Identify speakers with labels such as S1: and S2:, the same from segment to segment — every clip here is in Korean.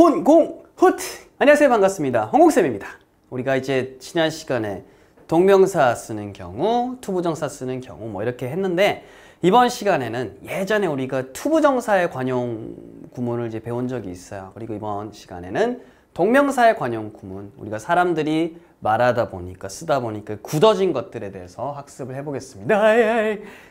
S1: 혼공 후트. 안녕하세요. 반갑습니다. 홍공쌤입니다. 우리가 이제 지난 시간에 동명사 쓰는 경우 투부정사 쓰는 경우 뭐 이렇게 했는데 이번 시간에는 예전에 우리가 투부정사의 관용 구문을 이제 배운 적이 있어요. 그리고 이번 시간에는 동명사의 관용 구문 우리가 사람들이 말하다 보니까 쓰다 보니까 굳어진 것들에 대해서 학습을 해보겠습니다.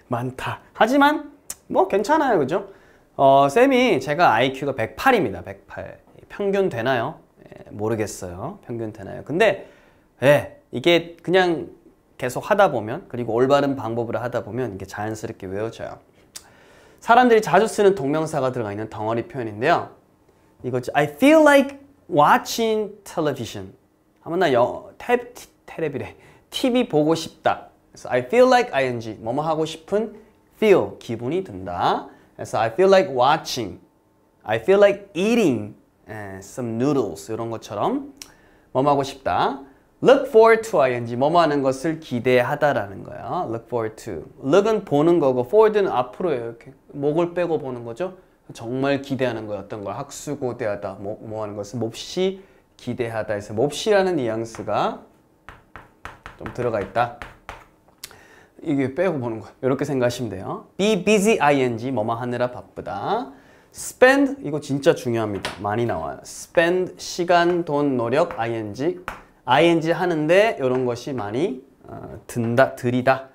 S1: 많다. 하지만 뭐 괜찮아요. 그죠? 어, 쌤이 제가 IQ가 108입니다. 108 평균 되나요? 예, 모르겠어요. 평균 되나요? 근데 예, 이게 그냥 계속 하다 보면 그리고 올바른 방법으로 하다 보면 이게 자연스럽게 외워져요. 사람들이 자주 쓰는 동명사가 들어가 있는 덩어리 표현인데요. 이거 I feel like watching television. 하면 나 여, 탭, 테레비래. TV 보고 싶다. 그래서 I feel like ing. 뭐뭐 하고 싶은 feel. 기분이 든다. 그래서 I feel like watching. I feel like eating. Some noodles 이런 것처럼 뭐뭐 하고 싶다. look forward to ing 뭐뭐 하는 것을 기대하다라는 거야. look forward to. look은 보는 거고 forward는 앞으로예요. 이렇게 목을 빼고 보는 거죠. 정말 기대하는 거야. 어떤 걸 학수고대하다. 뭐, 뭐 하는 것을 몹시 기대하다 해서 몹시라는 뉘앙스가 좀 들어가 있다. 이게 빼고 보는 거야. 이렇게 생각하시면 돼요. be busy ing 뭐뭐 하느라 바쁘다. Spend 이거 진짜 중요합니다. 많이 나와요. spend 시간, 돈, 노력, ing ing 하는데 이런 것이 많이 어, 든다, 들이다.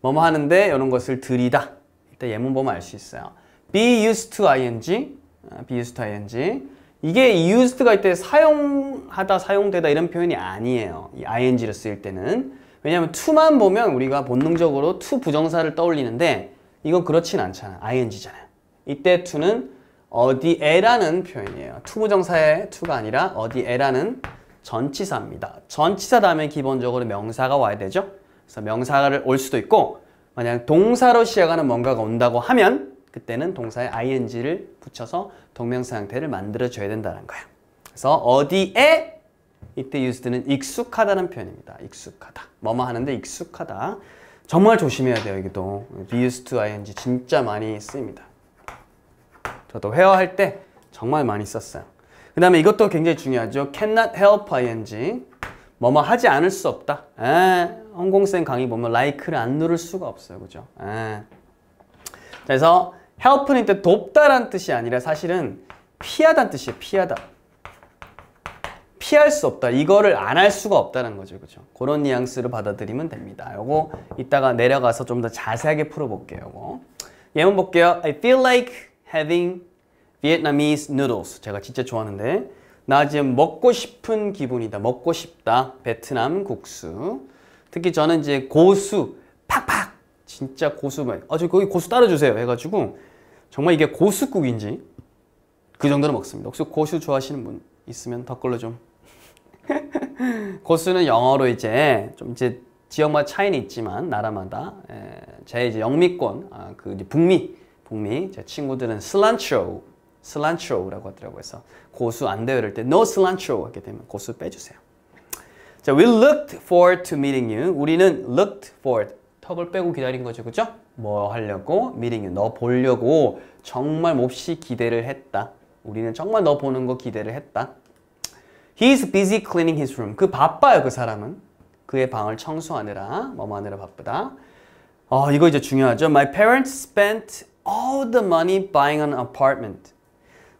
S1: 뭐뭐 하는데 이런 것을 들이다. 일단 예문 보면 알 수 있어요. be used to ing 어, be used to ing 이게 used가 이때 사용하다, 사용되다 이런 표현이 아니에요. 이 ing를 쓸 때는. 왜냐하면 to만 보면 우리가 본능적으로 to 부정사를 떠올리는데 이건 그렇진 않잖아. ing잖아요. 이때 to는 어디에라는 표현이에요. 투부정사의 to가 아니라 어디에라는 전치사입니다. 전치사 다음에 기본적으로 명사가 와야 되죠. 그래서 명사를 올 수도 있고 만약 동사로 시작하는 뭔가가 온다고 하면 그때는 동사에 ing를 붙여서 동명사 형태를 만들어줘야 된다는 거예요. 그래서 어디에 이때 used는 익숙하다는 표현입니다. 익숙하다. 뭐뭐 하는데 익숙하다. 정말 조심해야 돼요. be used to ing 진짜 많이 쓰입니다. 저도 회화할 때 정말 많이 썼어요. 그 다음에 이것도 굉장히 중요하죠. cannot help ing 뭐뭐 하지 않을 수 없다. 에, 홍공쌤 강의 보면 like를 안 누를 수가 없어요. 그죠? 에. 그래서 help는 때 돕다란 뜻이 아니라 사실은 피하다는 뜻이에요. 피하다. 피할 수 없다. 이거를 안 할 수가 없다는 거죠. 그죠? 그런 뉘앙스로 받아들이면 됩니다. 요거 이따가 내려가서 좀 더 자세하게 풀어볼게요. 요거. 예문 볼게요. I feel like having Vietnamese noodles. 제가 진짜 좋아하는데 나 지금 먹고 싶은 기분이다. 먹고 싶다. 베트남 국수. 특히 저는 이제 고수 팍팍 진짜 고수 아저 거기 고수 따라주세요 해가지고 정말 이게 고수국인지 그 정도로 먹습니다. 혹시 고수 좋아하시는 분 있으면 댓글로 좀 고수는 영어로 이제 좀 이제 지역마다 차이는 있지만 나라마다 에, 제 이제 영미권 아, 그 북미 북미 제 친구들은 cilantro cilantro라고 하더라고요. 그래서 고수 안 돼요 이럴 때 no cilantro 하게 되면 고수 빼주세요. 자, we looked forward to meeting you. 우리는 looked forward. 턱을 빼고 기다린 거죠. 그죠? 뭐 하려고? meeting you. 너 보려고 정말 몹시 기대를 했다. 우리는 정말 너 보는 거 기대를 했다. He's busy cleaning his room. 그 바빠요, 그 사람은. 그의 방을 청소하느라, 뭐뭐 하느라 바쁘다. 어, 이거 이제 중요하죠. My parents spent all the money buying an apartment.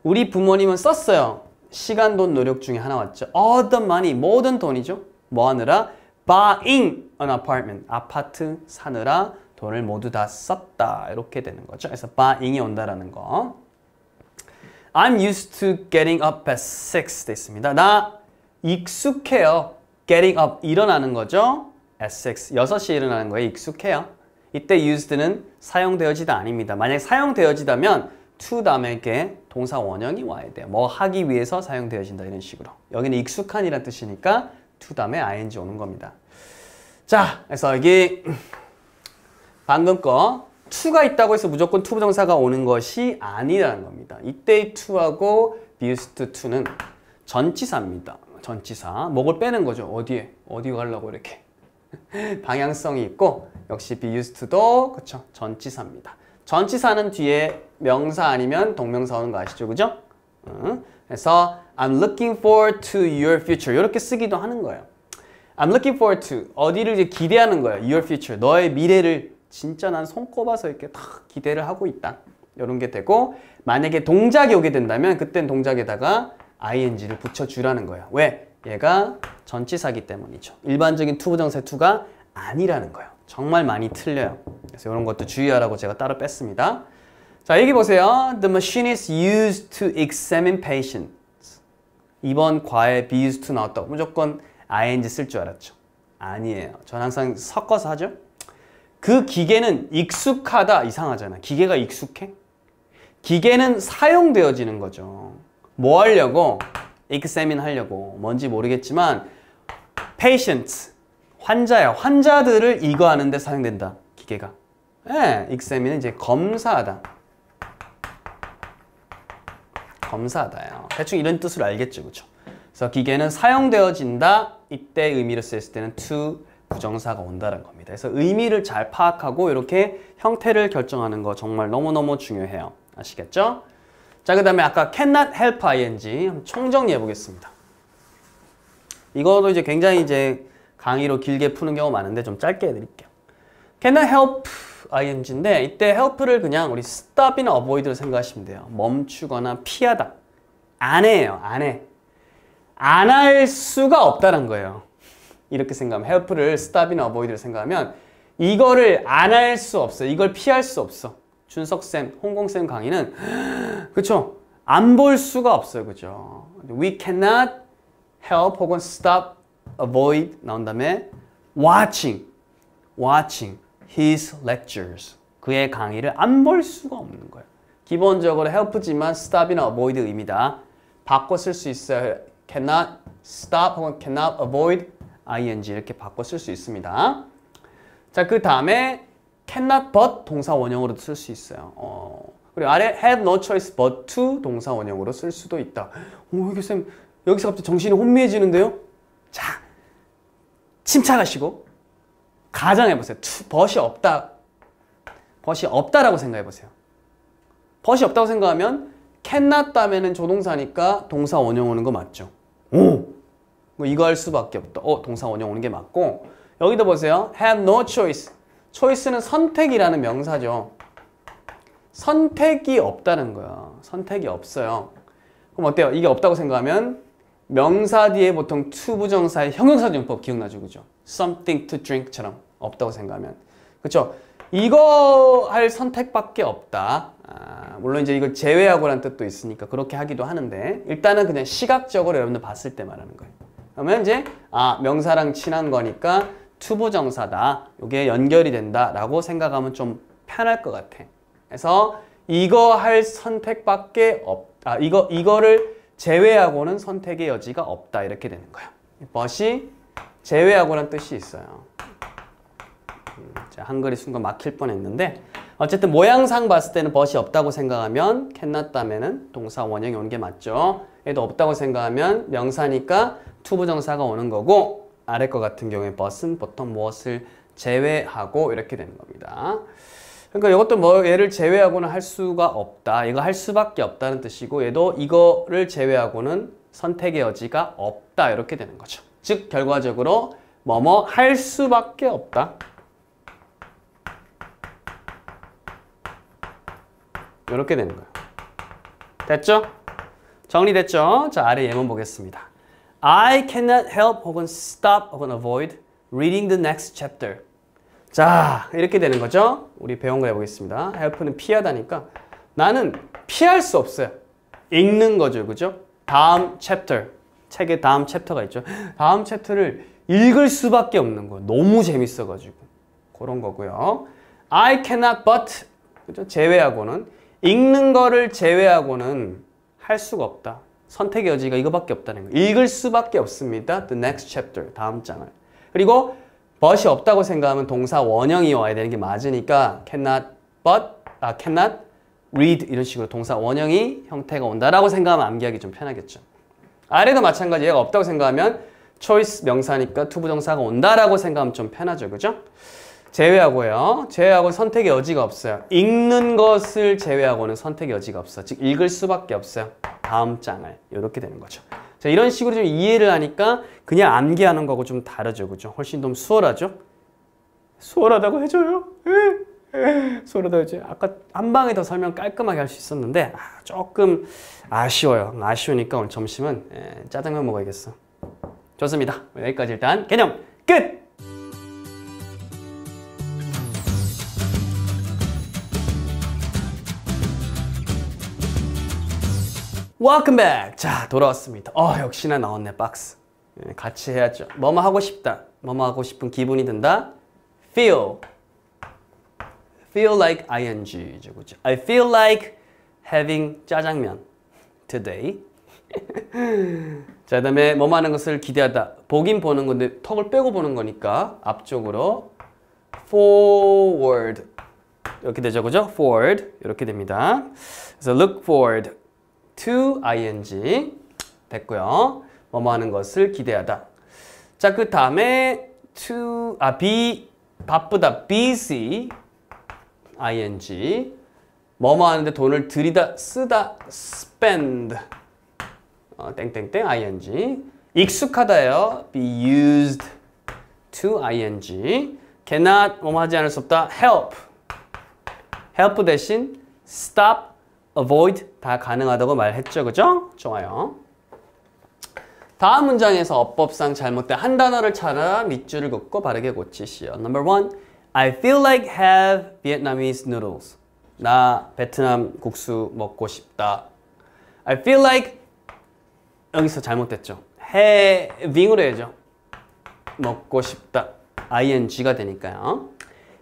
S1: 우리 부모님은 썼어요. 시간, 돈, 노력 중에 하나 왔죠. All the money, 모든 돈이죠. 뭐 하느라? Buying an apartment, 아파트 사느라 돈을 모두 다 썼다. 이렇게 되는 거죠. 그래서 buying이 온다라는 거. I'm used to getting up at 6 됐습니다. 나 익숙해요. getting up, 일어나는 거죠. at 6, 6시에 일어나는 거에 익숙해요. 이때 used는 사용되어지다 아닙니다. 만약 사용되어지다면 to 다음에 게 동사 원형이 와야 돼요. 뭐 하기 위해서 사용되어진다 이런 식으로. 여기는 익숙한이란 뜻이니까 to 다음에 ing 오는 겁니다. 자, 그래서 여기 방금 거 to가 있다고 해서 무조건 to 부정사가 오는 것이 아니라는 겁니다. 이때의 to하고 be used to to는 전치사입니다. 전치사. 목을 빼는 거죠. 어디에? 어디 가려고 이렇게. 방향성이 있고 역시 be used to도 그쵸 전치사입니다. 전치사는 뒤에 명사 아니면 동명사 오는 거 아시죠? 그죠? 응. 그래서 I'm looking forward to your future. 이렇게 쓰기도 하는 거예요. I'm looking forward to 어디를 이제 기대하는 거예요. Your future. 너의 미래를 진짜 난 손꼽아서 이렇게 탁 기대를 하고 있다. 이런 게 되고 만약에 동작이 오게 된다면 그땐 동작에다가 ing를 붙여주라는 거예요. 왜? 얘가 전치사기 때문이죠. 일반적인 투부정사 투가 아니라는 거예요. 정말 많이 틀려요. 그래서 이런 것도 주의하라고 제가 따로 뺐습니다. 자, 여기 보세요. The machine is used to examine patients. 이번 과에 be used to 나왔다고 무조건 ing 쓸 줄 알았죠. 아니에요. 전 항상 섞어서 하죠. 그 기계는 익숙하다 이상하잖아. 기계가 익숙해? 기계는 사용되어지는 거죠. 뭐 하려고? examine 하려고. 뭔지 모르겠지만 patient 환자야. 환자들을 이거 하는 데 사용된다. 기계가. 예, 네, examine은 이제 검사하다. 검사하다요. 대충 이런 뜻으로 알겠죠, 그렇죠? 그래서 기계는 사용되어진다. 이때 의미를 쓰였을 때는 to 부정사가 온다는 겁니다. 그래서 의미를 잘 파악하고 이렇게 형태를 결정하는 거 정말 너무너무 중요해요. 아시겠죠? 자, 그 다음에 아까 cannot help ing 총정리해 보겠습니다. 이거도 이제 굉장히 이제 강의로 길게 푸는 경우 많은데 좀 짧게 해드릴게요. cannot help ing인데 이때 help를 그냥 우리 stop이나 avoid를 생각하시면 돼요. 멈추거나 피하다. 안 해요. 안 해. 안 할 수가 없다는 거예요. 이렇게 생각하면 help를 stop이나 avoid를 생각하면 이거를 안 할 수 없어. 이걸 피할 수 없어. 준석쌤, 홍콩쌤 강의는 그쵸? 안 볼 수가 없어요. 그죠? We cannot help 혹은 stop, avoid 나온 다음에 watching, watching his lectures. 그의 강의를 안 볼 수가 없는 거예요. 기본적으로 help지만 stop이나 avoid 의미다. 바꿔 쓸 수 있어요. cannot stop 혹은 cannot avoid ing 이렇게 바꿔 쓸 수 있습니다. 자, 그 다음에 cannot but 동사 원형으로도 쓸 수 있어요. 어, 그리고 아래 have no choice but to 동사 원형으로 쓸 수도 있다. 오, 이게 쌤 여기서 갑자기 정신이 혼미해지는데요? 자, 침착하시고 가정해보세요. 벗이 없다. 벗이 없다라고 생각해보세요. 벗이 없다고 생각하면 cannot 다음에는 조동사니까 동사 원형 오는 거 맞죠? 오! 뭐 이거 할 수밖에 없다. 어, 동사 원형 오는 게 맞고 여기도 보세요. have no choice. choice는 선택이라는 명사죠. 선택이 없다는 거야. 선택이 없어요. 그럼 어때요? 이게 없다고 생각하면 명사 뒤에 보통 to 부정사의 형용사용법 기억나죠? 그죠? something to drink처럼 없다고 생각하면. 그쵸? 이거 할 선택밖에 없다. 아, 물론 이제 이걸 제외하고라는 뜻도 있으니까 그렇게 하기도 하는데 일단은 그냥 시각적으로 여러분들 봤을 때 말하는 거예요. 그러면 이제 아 명사랑 친한 거니까 투부정사다. 이게 연결이 된다라고 생각하면 좀 편할 것 같아. 그래서 이거 할 선택밖에 없다. 이거 이거를 제외하고는 선택의 여지가 없다. 이렇게 되는 거야. 벗이 제외하고란 뜻이 있어요. 음, 한글이 순간 막힐 뻔했는데 어쨌든 모양상 봤을 때는 벗이 없다고 생각하면 캔났 다음에는 동사 원형이 오는 게 맞죠. 얘도 없다고 생각하면 명사니까 투부정사가 오는 거고 아래 거 같은 경우에 벗은 보통 무엇을 제외하고 이렇게 되는 겁니다. 그러니까 이것도 뭐 얘를 제외하고는 할 수가 없다. 이거 할 수밖에 없다는 뜻이고 얘도 이거를 제외하고는 선택의 여지가 없다. 이렇게 되는 거죠. 즉 결과적으로 뭐뭐 할 수밖에 없다. 이렇게 되는 거예요. 됐죠? 정리됐죠? 자, 아래 예문 보겠습니다. I cannot help 혹은 stop 혹은 avoid reading the next chapter. 자, 이렇게 되는 거죠. 우리 배운 거 해보겠습니다. help는 피하다니까 나는 피할 수 없어요. 읽는 거죠. 그죠? 다음 chapter. 책의 다음 챕터가 있죠. 다음 챕터를 읽을 수밖에 없는 거예요. 너무 재밌어 가지고. 그런 거고요. I cannot but 그죠? 제외하고는 읽는 거를 제외하고는 할 수가 없다. 선택의 여지가 이거밖에 없다는 거예요. 읽을 수밖에 없습니다. The next chapter, 다음 장을. 그리고 but이 없다고 생각하면 동사 원형이 와야 되는 게 맞으니까 cannot but, 아, cannot read 이런 식으로 동사 원형이 형태가 온다라고 생각하면 암기하기 좀 편하겠죠. 아래도 마찬가지 얘가 없다고 생각하면 choice 명사니까 투부정사가 온다라고 생각하면 좀 편하죠. 그죠? 제외하고요. 제외하고 선택의 여지가 없어요. 읽는 것을 제외하고는 선택의 여지가 없어. 즉 읽을 수밖에 없어요. 다음 장을 이렇게 되는 거죠. 자, 이런 식으로 좀 이해를 하니까 그냥 암기하는 거하고 좀 다르죠. 그죠? 훨씬 좀 수월하죠? 수월하다고 해줘요. 수월하다고 해줘요. 아까 한 방에 더 설명 깔끔하게 할 수 있었는데 아, 조금 아쉬워요. 아쉬우니까 오늘 점심은 예, 짜장면 먹어야겠어. 좋습니다. 여기까지 일단 개념 끝! Welcome back. 자, 돌아왔습니다. 어, 역시나 나왔네, 박스. 예, 같이 해야죠. 뭐뭐 하고 싶다. 뭐뭐 하고 싶은 기분이 든다. Feel. Feel like ing죠, 그죠? I feel like having 짜장면 today. 자, 그 다음에 뭐뭐 하는 것을 기대하다. 보긴 보는 건데 턱을 빼고 보는 거니까 앞쪽으로 forward 이렇게 되죠, 그죠? forward 이렇게 됩니다. 그래서 look forward to ing 됐고요. 뭐뭐 하는 것을 기대하다. 자, 그 다음에 to 아 be 바쁘다. busy ing. 뭐뭐 하는데 돈을 들이다 쓰다 spend. 어, 땡땡땡 ing. 익숙하다요. be used to ing. Cannot 뭐뭐 하지 않을 수 없다. help. help 대신 stop avoid 다 가능하다고 말했죠. 그죠? 좋아요. 다음 문장에서 어법상 잘못된 한 단어를 찾아 밑줄을 긋고 바르게 고치시오. Number one, I feel like have Vietnamese noodles. 나 베트남 국수 먹고 싶다. I feel like 여기서 잘못됐죠. having으로 해야죠. 먹고 싶다. ing가 되니까요.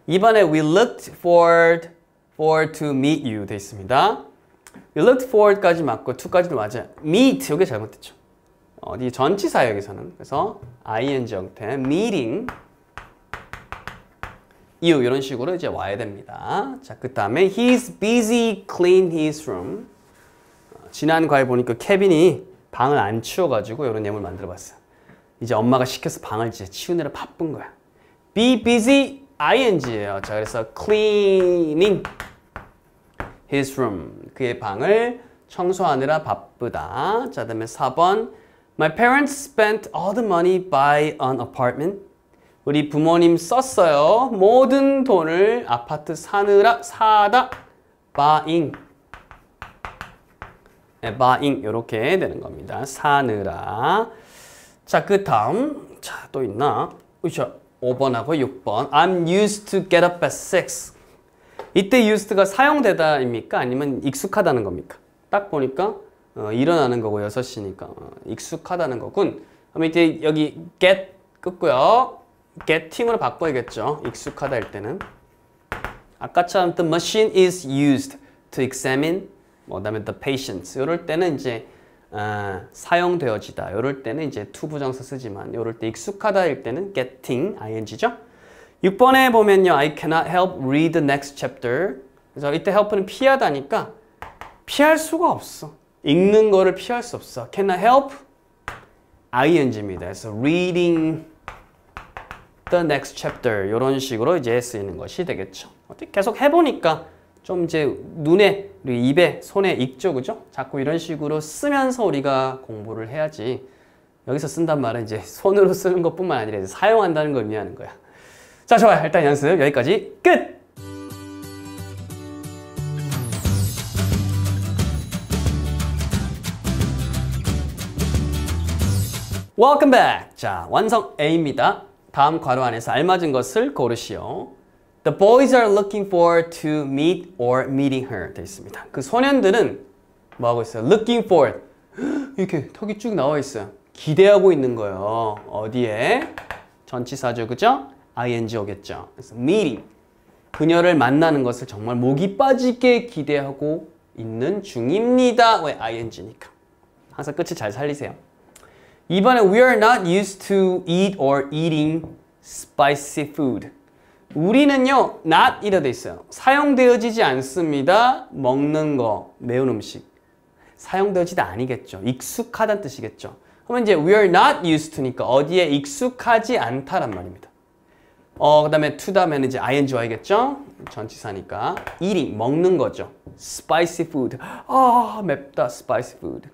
S1: 이번에 we looked forward, forward to meet you 돼 있습니다. You looked forward까지 맞고 to까지도 맞아요. meet 여기 잘못됐죠. 어디 전치사 여기서는 그래서 ing 형태 meeting you 이런 식으로 이제 와야 됩니다. 자, 그 다음에 he's busy clean his room. 지난 과에 보니까 케빈이 방을 안 치워가지고 이런 내용을 만들어봤어요. 이제 엄마가 시켜서 방을 이제 치우느라 바쁜 거야. be busy ing예요. 자, 그래서 cleaning his room. 그의 방을 청소하느라 바쁘다. 자, 다음에 4번. My parents spent all the money buy an apartment. 우리 부모님 썼어요. 모든 돈을 아파트 사느라 사다. buying. 네, buying 이렇게 되는 겁니다. 사느라. 자, 그 다음 자, 또 있나? 으쌰. 5번하고 6번. I'm used to get up at 6. 이때 used가 사용되다입니까? 아니면 익숙하다는 겁니까? 딱 보니까 어, 일어나는 거고 6시니까 어, 익숙하다는 거군. 그럼 이제 여기 get 끄고요. getting으로 바꿔야겠죠. 익숙하다 할 때는. 아까처럼 the machine is used to examine 뭐 그다음에 the patients 이럴 때는 이제 어, 사용되어지다. 이럴 때는 이제 to 부정사 쓰지만 이럴 때 익숙하다 할 때는 getting ing죠. 6번에 보면요. I cannot help read the next chapter. 그래서 이때 help는 피하다니까 피할 수가 없어. 읽는 거를 피할 수 없어. Cannot help ing입니다. 그래서 reading the next chapter 이런 식으로 이제 쓰이는 것이 되겠죠. 계속 해보니까 좀 이제 눈에, 입에, 손에 익죠, 그죠? 자꾸 이런 식으로 쓰면서 우리가 공부를 해야지. 여기서 쓴단 말은 이제 손으로 쓰는 것뿐만 아니라 사용한다는 걸 의미하는 거야. 자, 좋아요. 일단 연습 여기까지 끝! Welcome back. 자, 완성 A입니다. 다음 괄호 안에서 알맞은 것을 고르시오. The boys are looking forward to meet or meeting her 되어 있습니다. 그 소년들은 뭐 하고 있어요? Looking forward. 이렇게 턱이 쭉 나와 있어요. 기대하고 있는 거예요. 어디에? 전치사죠, 그죠? Ing 오겠죠. 그래서 meeting. 그녀를 만나는 것을 정말 목이 빠지게 기대하고 있는 중입니다. 왜 ing니까. 항상 끝을 잘 살리세요. 이번에 we are not used to eat or eating spicy food. 우리는요, not 이라 돼 있어요. 사용되어지지 않습니다. 먹는 거, 매운 음식. 사용되어지다 아니겠죠. 익숙하다는 뜻이겠죠. 그러면 이제 we are not used to니까 어디에 익숙하지 않다란 말입니다. 어, 그 다음에 to 다음에는 이제 ing 와야겠죠? 전치사니까. eating, 먹는 거죠. spicy food. 아, 맵다, spicy food.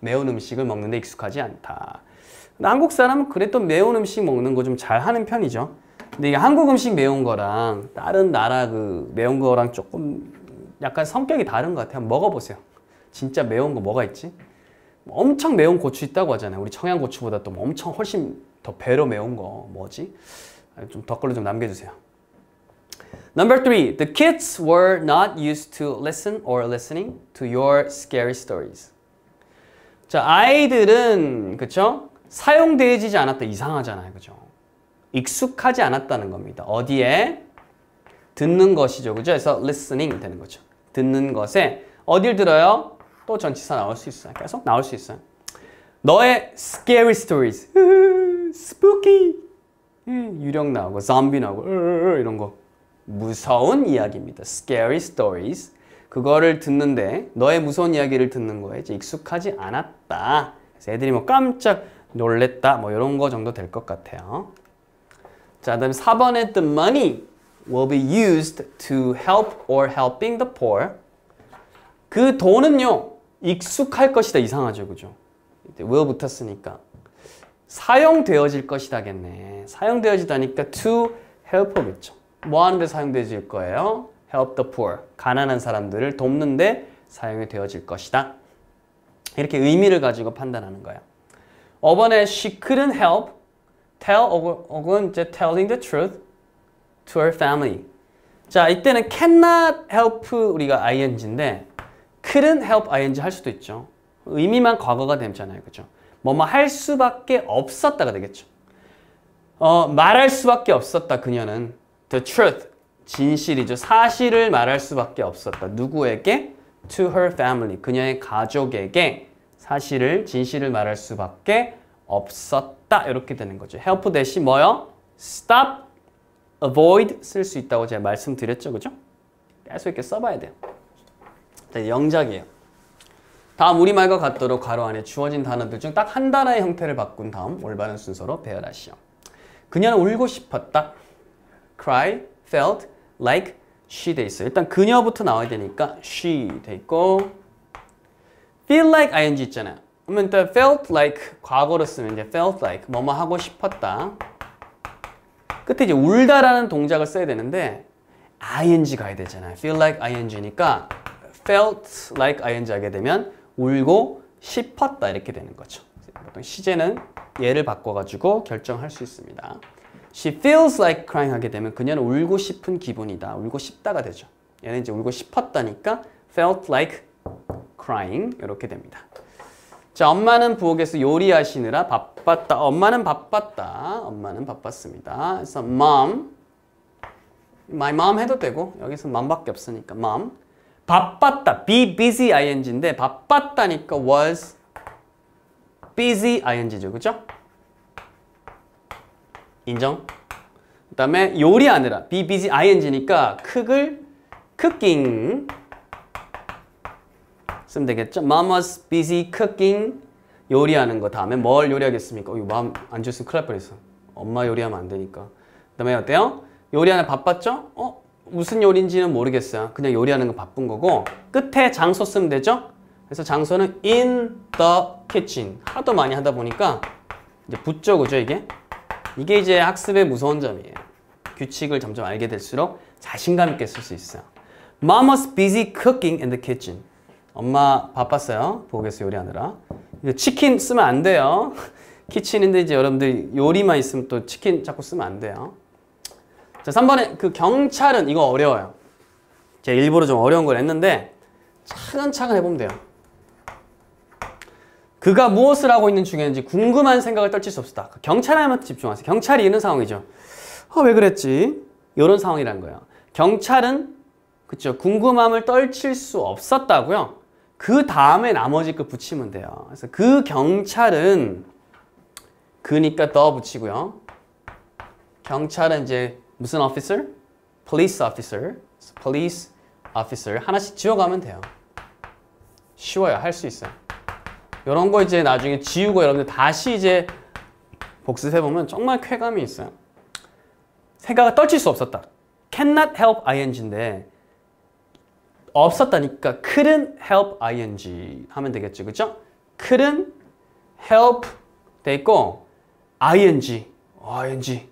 S1: 매운 음식을 먹는데 익숙하지 않다. 한국 사람은 그래도 매운 음식 먹는 거 좀 잘하는 편이죠. 근데 이게 한국 음식 매운 거랑 다른 나라 그 매운 거랑 조금 약간 성격이 다른 것 같아요. 한번 먹어보세요. 진짜 매운 거 뭐가 있지? 엄청 매운 고추 있다고 하잖아요. 우리 청양고추보다 또 엄청 훨씬 더 배로 매운 거 뭐지? 좀 댓글로 좀 남겨주세요. Number three, the kids were not used to listen or listening to your scary stories. 자, 아이들은 그쵸? 사용되어지지 않았다 이상하잖아요, 그죠? 익숙하지 않았다는 겁니다. 어디에? 듣는 것이죠, 그죠? 그래서 listening 되는 거죠. 듣는 것에 어딜 들어요? 또 전치사 나올 수 있어요. 계속 나올 수 있어요. 너의 scary stories, spooky, 유령 나오고, 좀비 나오고, 이런 거. 무서운 이야기입니다. scary stories. 그거를 듣는데 너의 무서운 이야기를 듣는 거에 이제 익숙하지 않았다. 그래서 애들이 뭐 깜짝 놀랬다 뭐 이런 거 정도 될 것 같아요. 자, 그다음에 4번에 the money will be used to help or helping the poor. 그 돈은요 익숙할 것이다 이상하죠, 그죠? will 붙었으니까 사용되어질 것이다겠네. 사용되어지다니까 to help겠죠. 뭐 하는데 사용되어질 거예요? help the poor. 가난한 사람들을 돕는데 사용이 되어질 것이다. 이렇게 의미를 가지고 판단하는 거야. 5번에 she couldn't help tell 혹은 이제 telling the truth to her family. 자, 이때는 cannot help 우리가 ing인데 couldn't help ing 할 수도 있죠. 의미만 과거가 되잖아요. 그죠? 뭐뭐 할 수밖에 없었다가 되겠죠. 어, 말할 수밖에 없었다. 그녀는 the truth 진실이죠. 사실을 말할 수밖에 없었다. 누구에게? to her family. 그녀의 가족에게 사실을 진실을 말할 수밖에 없었다. 이렇게 되는 거죠. help 대신 뭐요? stop, avoid 쓸 수 있다고 제가 말씀드렸죠. 그죠? 계속 이렇게 써봐야 돼요. 자, 영작이에요. 다음 우리말과 같도록 가로 안에 주어진 단어들 중 딱 한 단어의 형태를 바꾼 다음 올바른 순서로 배열하시오. 그녀는 울고 싶었다. cry, felt, like, she 돼 있어요. 일단 그녀부터 나와야 되니까 she 돼 있고 feel like ing 있잖아요. 그러면 일단 felt like 과거로 쓰면 이제 felt like 뭐뭐 하고 싶었다. 끝에 이제 울다라는 동작을 써야 되는데 ing 가야 되잖아요. feel like ing니까 felt like ing 하게 되면 울고 싶었다 이렇게 되는 거죠. 보통 시제는 얘를 바꿔가지고 결정할 수 있습니다. She feels like crying 하게 되면 그녀는 울고 싶은 기분이다. 울고 싶다가 되죠. 얘는 이제 울고 싶었다니까 felt like crying 이렇게 됩니다. 자, 엄마는 부엌에서 요리하시느라 바빴다. 엄마는 바빴다. 엄마는 바빴습니다. 그래서 mom, my mom 해도 되고 여기서 mom밖에 없으니까 mom. 바빴다. be busy ing인데 바빴다니까 was busy ing죠. 그죠? 인정? 그 다음에 요리하느라 be busy ing니까 쿡을 cooking 쓰면 되겠죠? Mom was busy cooking 요리하는 거 다음에 뭘 요리하겠습니까? 어, 이거 마음 안 줬으면 큰일 날 뻔했어. 엄마 요리하면 안 되니까. 그 다음에 어때요? 요리하는 바빴죠? 어? 무슨 요리인지는 모르겠어요. 그냥 요리하는 거 바쁜 거고 끝에 장소 쓰면 되죠? 그래서 장소는 in the kitchen 하도 많이 하다 보니까 이제 붙죠 그죠 이게? 이게 이제 학습의 무서운 점이에요. 규칙을 점점 알게 될수록 자신감 있게 쓸 수 있어요. Mom was busy cooking in the kitchen. 엄마 바빴어요. 부엌에서 요리하느라. 치킨 쓰면 안 돼요. 키친인데 이제 여러분들 요리만 있으면 또 치킨 자꾸 쓰면 안 돼요. 자, 3번에 그 경찰은 이거 어려워요. 제가 일부러 좀 어려운 걸 했는데 차근차근 해보면 돼요. 그가 무엇을 하고 있는 중이었는지 궁금한 생각을 떨칠 수 없었다. 경찰에만 집중하세요. 경찰이 이런 상황이죠. 어, 왜 그랬지? 이런 상황이란 거예요. 경찰은 그쵸 궁금함을 떨칠 수 없었다고요. 그 다음에 나머지 거 붙이면 돼요. 그래서 그 경찰은 그니까 더 붙이고요. 경찰은 이제 무슨 officer? police officer. police officer 하나씩 지워가면 돼요. 쉬워요. 할 수 있어요. 이런 거 이제 나중에 지우고 여러분들 다시 이제 복습해보면 정말 쾌감이 있어요. 생각을 떨칠 수 없었다. cannot help ing인데 없었다니까 couldn't help ing 하면 되겠죠. 그죠? couldn't help 돼 있고 ing, ing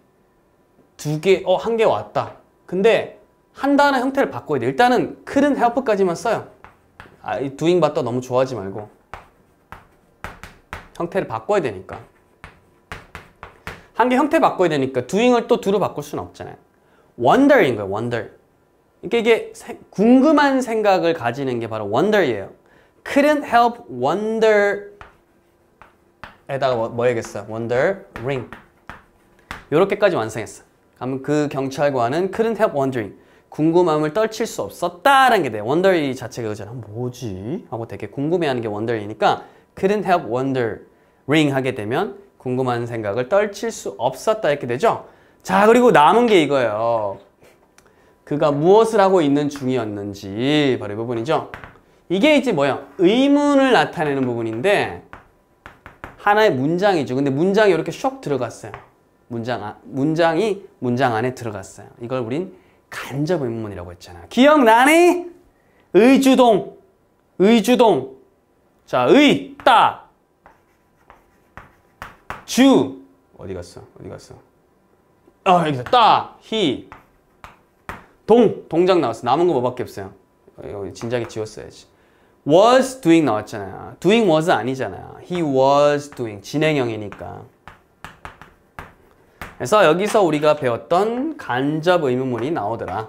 S1: 두 개, 어, 한 개 왔다. 근데 한 단어 형태를 바꿔야 돼. 일단은 couldn't help까지만 써요. 아, 이 doing 봤다 너무 좋아하지 말고 형태를 바꿔야 되니까. 한 개 형태 바꿔야 되니까 doing을 또 do로 바꿀 수는 없잖아요. wonder인 거예요, wonder. 이게 세, 궁금한 생각을 가지는 게 바로 wonder이에요. couldn't help wonder 에다가 뭐, 뭐 해야겠어? wondering. 요렇게까지 완성했어. 그러면 그 경찰관은 couldn't help wondering. 궁금함을 떨칠 수 없었다라는 게 돼. wonder 이 자체가 그잖아. 뭐지? 하고 되게 궁금해하는 게 wonder이니까 couldn't help wondering 하게 되면 궁금한 생각을 떨칠 수 없었다 이렇게 되죠. 자 그리고 남은 게 이거예요. 그가 무엇을 하고 있는 중이었는지 바로 이 부분이죠. 이게 이제 뭐야? 의문을 나타내는 부분인데 하나의 문장이죠. 근데 문장이 이렇게 쇽 들어갔어요. 문장, 아, 문장이 문장 안에 들어갔어요. 이걸 우린 간접 의문이라고 했잖아. 기억나니? 의주동, 의주동. 자, 의, 따. 주. 어디 갔어? 어디 갔어? 아, 여기서 따, 히. 동, 동작 나왔어. 남은 거 뭐밖에 없어요. 이거 진작에 지웠어야지. was doing 나왔잖아요. doing was 아니잖아요. he was doing 진행형이니까. 그래서 여기서 우리가 배웠던 간접 의문문이 나오더라.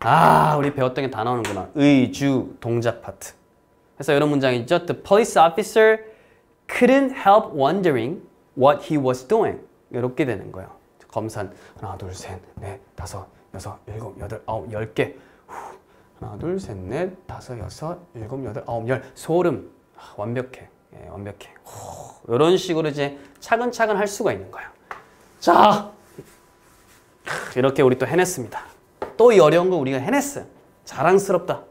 S1: 아, 우리 배웠던 게 다 나오는구나. 의주 동작 파트. 그래서 이런 문장이 있죠. The police officer couldn't help wondering what he was doing. 이렇게 되는 거예요. 검사는 하나, 둘, 셋, 넷, 다섯, 여섯, 일곱, 여덟, 아홉, 열 개. 후. 하나, 둘, 셋, 넷, 다섯, 여섯, 일곱, 여덟, 아홉, 열. 소름. 아, 완벽해. 예, 완벽해. 후. 이런 식으로 이제 차근차근 할 수가 있는 거예요. 자, 이렇게 우리 또 해냈습니다. 또 이 어려운 거 우리가 해냈어요. 자랑스럽다.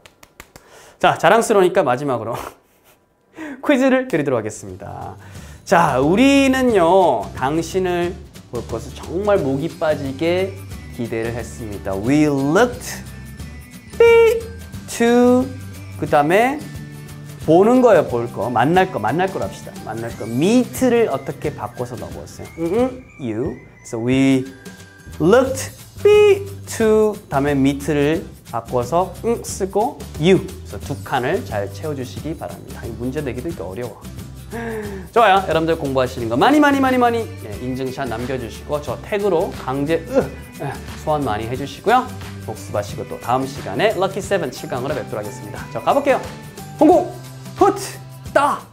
S1: 자, 자랑스러우니까 마지막으로 퀴즈를 드리도록 하겠습니다. 자, 우리는요, 당신을 볼 것을 정말 목이 빠지게 기대를 했습니다. We looked to 그 다음에 보는 거예요, 볼 거. 만날 거, 만날 거로 합시다. 만날 거. meet를 어떻게 바꿔서 넣어보았어요. 음, you. So we looked be to 다음에 meet를 바꿔서 응 쓰고 you. 그래서 두 칸을 잘 채워주시기 바랍니다. 이 문제 내기도 이렇게 어려워. 좋아요. 여러분들 공부하시는 거 많이 많이 많이 많이 예, 인증샷 남겨주시고 저 태그로 강제 으, 예, 소환 많이 해주시고요. 복습하시고 또 다음 시간에 럭키 세븐 7강으로 뵙도록 하겠습니다. 자 가볼게요. 홍콩! put the